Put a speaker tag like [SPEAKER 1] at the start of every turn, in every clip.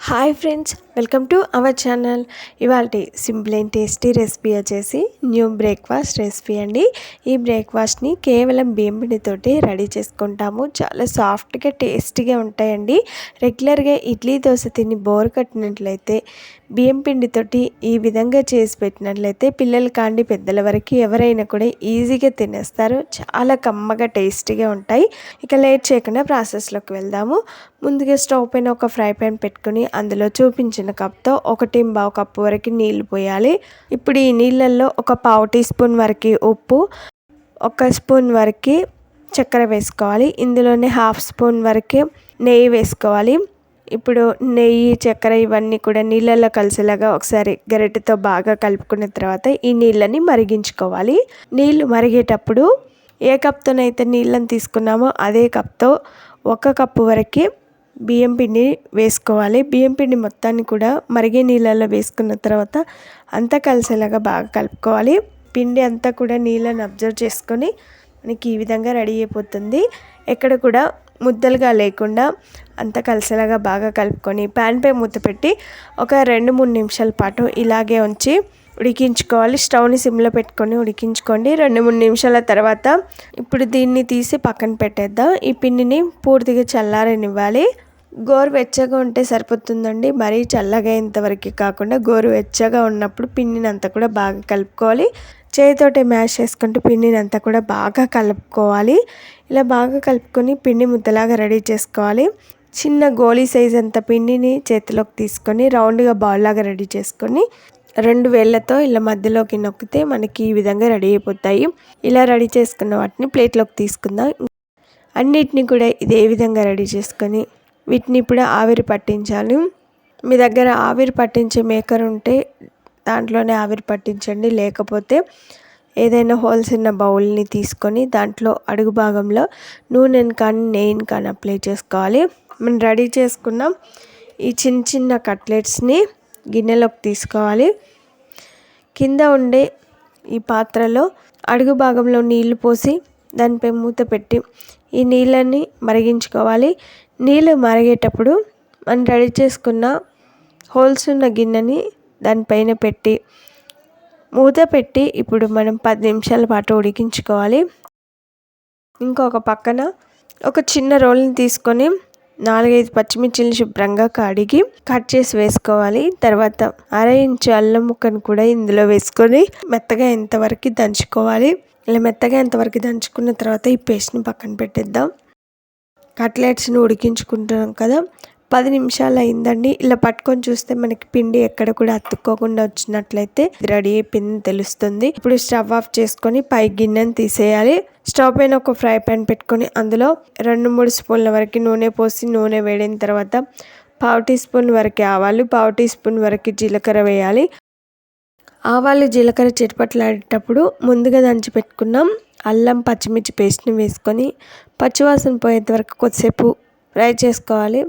[SPEAKER 1] Hi friends welcome to our channel. ఇవాళ simple and tasty recipe వచ్చేసి new breakfast recipe అండి. ఈ బ్రేక్ఫాస్ట్ని కేవలం బియ్యంపిండితోటి రెడీ చేసుకుంటాము. చాలా సాఫ్ట్గా టేస్టీగా ఉంటాయండి. రెగ్యులర్గా ఇడ్లీ దోశ తిని బోర్ కట్టినట్లయితే బియ్యం పిండితోటి ఈ విధంగా చేసి పెట్టినట్లయితే పిల్లలు కాండి పెద్దల వరకు ఎవరైనా కూడా ఈజీగా తినేస్తారు. చాలా కమ్మగా టేస్టీగా ఉంటాయి. ఇక లేట్ చేయకుండా ప్రాసెస్లోకి వెళ్దాము. ముందుగా స్టవ్ పైన ఒక ఫ్రై పాన్ పెట్టుకుని అందులో చూపించిన కప్తో ఒకటి బావు కప్పు వరకు నీళ్ళు పోయాలి. ఇప్పుడు ఈ నీళ్ళల్లో ఒక పావు టీ స్పూన్ వరకు ఉప్పు ఒక స్పూన్ వరకు చక్కెర వేసుకోవాలి. ఇందులోనే హాఫ్ స్పూన్ వరకు నెయ్యి వేసుకోవాలి. ఇప్పుడు నెయ్యి చక్కెర ఇవన్నీ కూడా నీళ్ళల్లో కలిసేలాగా ఒకసారి గరిటెతో బాగా కలుపుకున్న తర్వాత ఈ నీళ్ళని మరిగించుకోవాలి. నీళ్ళు మరిగేటప్పుడు ఏ కప్తోనైతే నీళ్ళని తీసుకున్నామో అదే కప్తో ఒక కప్పు వరకు బియ్యం పిండి వేసుకోవాలి. బియ్యం పిండి మొత్తాన్ని కూడా మరిగే నీళ్ళల్లో వేసుకున్న తర్వాత అంతా కలిసేలాగా బాగా కలుపుకోవాలి. పిండి అంతా కూడా నీళ్ళని అబ్జర్వ్ చేసుకొని మనకి ఈ విధంగా రెడీ అయిపోతుంది. ఎక్కడ కూడా ముద్దలుగా లేకుండా అంతా కలిసేలాగా బాగా కలుపుకొని ప్యాన్పై మూత పెట్టి ఒక రెండు మూడు నిమిషాల పాటు ఇలాగే ఉంచి ఉడికించుకోవాలి. స్టవ్ని సిమ్లో పెట్టుకొని ఉడికించుకోండి. రెండు మూడు నిమిషాల తర్వాత ఇప్పుడు దీన్ని తీసి పక్కన పెట్టేద్దాం. ఈ పిండిని పూర్తిగా చల్లారనివ్వాలి. గోరు వెచ్చగా ఉంటే సరిపోతుందండి. మరీ చల్లగా ఇంతవరకు కాకుండా గోరు వెచ్చగా ఉన్నప్పుడు పిండిని అంతా కూడా బాగా కలుపుకోవాలి. చేతితోటి మ్యాష్ చేసుకుంటూ పిండిని అంతా కూడా బాగా కలుపుకోవాలి. ఇలా బాగా కలుపుకొని పిండి ముద్దలాగా రెడీ చేసుకోవాలి. చిన్న గోళీ సైజ్ అంత పిండిని చేతిలోకి తీసుకొని రౌండ్గా బాల్ లాగా రెడీ చేసుకొని రెండు వేళ్ళతో ఇలా మధ్యలోకి నొక్కితే మనకి ఈ విధంగా రెడీ అయిపోతాయి. ఇలా రెడీ చేసుకున్న వాటిని ప్లేట్లోకి తీసుకుందాం. అన్నిటిని కూడా ఇదే విధంగా రెడీ చేసుకొని వీటిని ఇప్పుడు ఆవిరి పట్టించాలి. మీ దగ్గర ఆవిరి పట్టించే మేకర్ ఉంటే దాంట్లోనే ఆవిరి పట్టించండి. లేకపోతే ఏదైనా హోల్స్ ఉన్న బౌల్ని తీసుకొని దాంట్లో అడుగు భాగంలో నూనెని కానీ నెయ్యిని కానీ అప్లై చేసుకోవాలి. మనం రెడీ చేసుకున్నాం. ఈ చిన్న చిన్న కట్లెట్స్ని గిన్నెలోకి తీసుకోవాలి. కింద ఉండే ఈ పాత్రలో అడుగు భాగంలో నీళ్ళు పోసి దానిపై మూత పెట్టి ఈ నీళ్ళని మరిగించుకోవాలి. నీళ్ళు మరిగేటప్పుడు మనం రెడీ చేసుకున్న హోల్స్ ఉన్న గిన్నెని దానిపైన పెట్టి మూత పెట్టి ఇప్పుడు మనం పది నిమిషాల పాటు ఉడికించుకోవాలి. ఇంకొక పక్కన ఒక చిన్న రోల్ని తీసుకొని నాలుగైదు పచ్చిమిర్చిని శుభ్రంగా కడిగి కట్ చేసి వేసుకోవాలి. తర్వాత అర ఇంచు అల్లం ముక్కను కూడా ఇందులో వేసుకొని మెత్తగా ఎంతవరకు దంచుకోవాలి. ఇలా మెత్తగా ఎంతవరకు దంచుకున్న తర్వాత ఈ పేస్ట్ని పక్కన పెట్టేద్దాం. కట్లెట్స్ని ఉడికించుకుంటున్నాం కదా పది నిమిషాలు అయిందండి. ఇలా పట్టుకొని చూస్తే మనకి పిండి ఎక్కడ కూడా అతుక్కోకుండా వచ్చినట్లయితే రెడీ అయిపోయింది తెలుస్తుంది. ఇప్పుడు స్టవ్ ఆఫ్ చేసుకొని పై గిన్నెని తీసేయాలి. స్టవ్ పైన ఒక ఫ్రై పాన్ పెట్టుకొని అందులో రెండు మూడు స్పూన్ల వరకు నూనె పోసి నూనె వేడిన తర్వాత పావు టీ స్పూన్ వరకు ఆవాలు పావు టీ స్పూన్ వరకు జీలకర్ర వేయాలి. ఆవాలు జీలకర్ర చిటపట్లాడేటప్పుడు ముందుగా దంచి పెట్టుకున్నాం. అల్లం పచ్చిమిర్చి పేస్ట్ని వేసుకొని పచ్చివాసన పోయేంత వరకు కొద్దిసేపు ఫ్రై చేసుకోవాలి.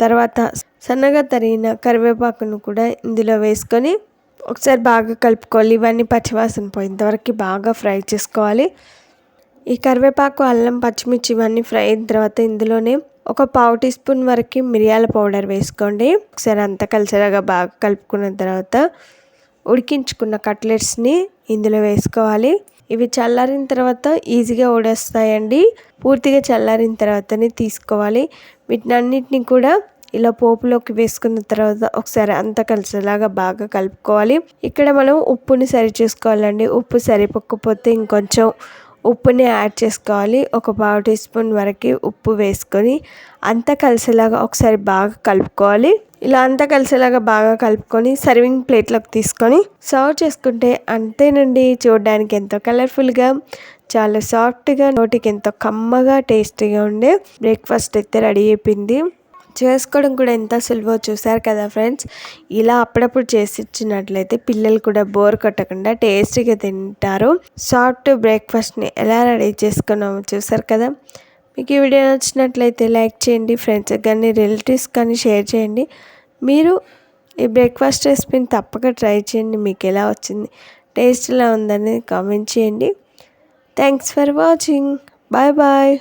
[SPEAKER 1] తర్వాత సన్నగా తరిగిన కరివేపాకును కూడా ఇందులో వేసుకొని ఒకసారి బాగా కలుపుకోవాలి. ఇవన్నీ పచ్చివాసన పోయేంతవరకు బాగా ఫ్రై చేసుకోవాలి. ఈ కరివేపాకు అల్లం పచ్చిమిర్చి ఇవన్నీ ఫ్రై అయిన తర్వాత ఇందులోనే ఒక పావు టీ స్పూన్ వరకు మిరియాల పౌడర్ వేసుకోండి. ఒకసారి అంతా కలిసేలాగా బాగా కలుపుకున్న తర్వాత ఉడికించుకున్న కట్లెట్స్ని ఇందులో వేసుకోవాలి. ఇవి చల్లారిన తర్వాత ఈజీగా ఓడేస్తాయండి పూర్తిగా చల్లారిన తర్వాతనే తీసుకోవాలి. వీటినన్నిటిని కూడా ఇలా పోపులోకి వేసుకున్న తర్వాత ఒకసారి అంతా కలిసేలాగా బాగా కలుపుకోవాలి. ఇక్కడ మనం ఉప్పుని సరి చేసుకోవాలండి. ఉప్పు సరిపోకపోతే ఇంకొంచెం ఉప్పుని యాడ్ చేసుకోవాలి. ఒక పావు టీ స్పూన్ వరకు ఉప్పు వేసుకొని అంతా కలిసేలాగా ఒకసారి బాగా కలుపుకోవాలి. ఇలా అంతా కలిసేలాగా బాగా కలుపుకొని సర్వింగ్ ప్లేట్లోకి తీసుకొని సర్వ్ చేసుకుంటే అంతేనండి. చూడడానికి ఎంతో కలర్ఫుల్గా చాలా సాఫ్ట్గా నోటికి ఎంతో కమ్మగా టేస్టీగా ఉండే బ్రేక్ఫాస్ట్ అయితే రెడీ అయిపోయింది. చేసుకోవడం కూడా ఎంత సులువో చూసారు కదా ఫ్రెండ్స్. ఇలా అప్పుడప్పుడు చేసి ఇచ్చినట్లయితే పిల్లలు కూడా బోర్ కొట్టకుండా టేస్టీగా తింటారు. సాఫ్ట్ బ్రేక్ఫాస్ట్ని ఎలా రెడీ చేసుకున్నామో చూసారు కదా. మీకు ఈ వీడియో నచ్చినట్లయితే లైక్ చేయండి ఫ్రెండ్స్ కానీ రిలేటివ్స్ కానీ షేర్ చేయండి. మీరు ఈ బ్రేక్ఫాస్ట్ రెసిపీని తప్పక ట్రై చేయండి మీకు ఎలా వచ్చింది టేస్ట్ ఎలా ఉందని కామెంట్ చేయండి. Thanks for watching. Bye bye.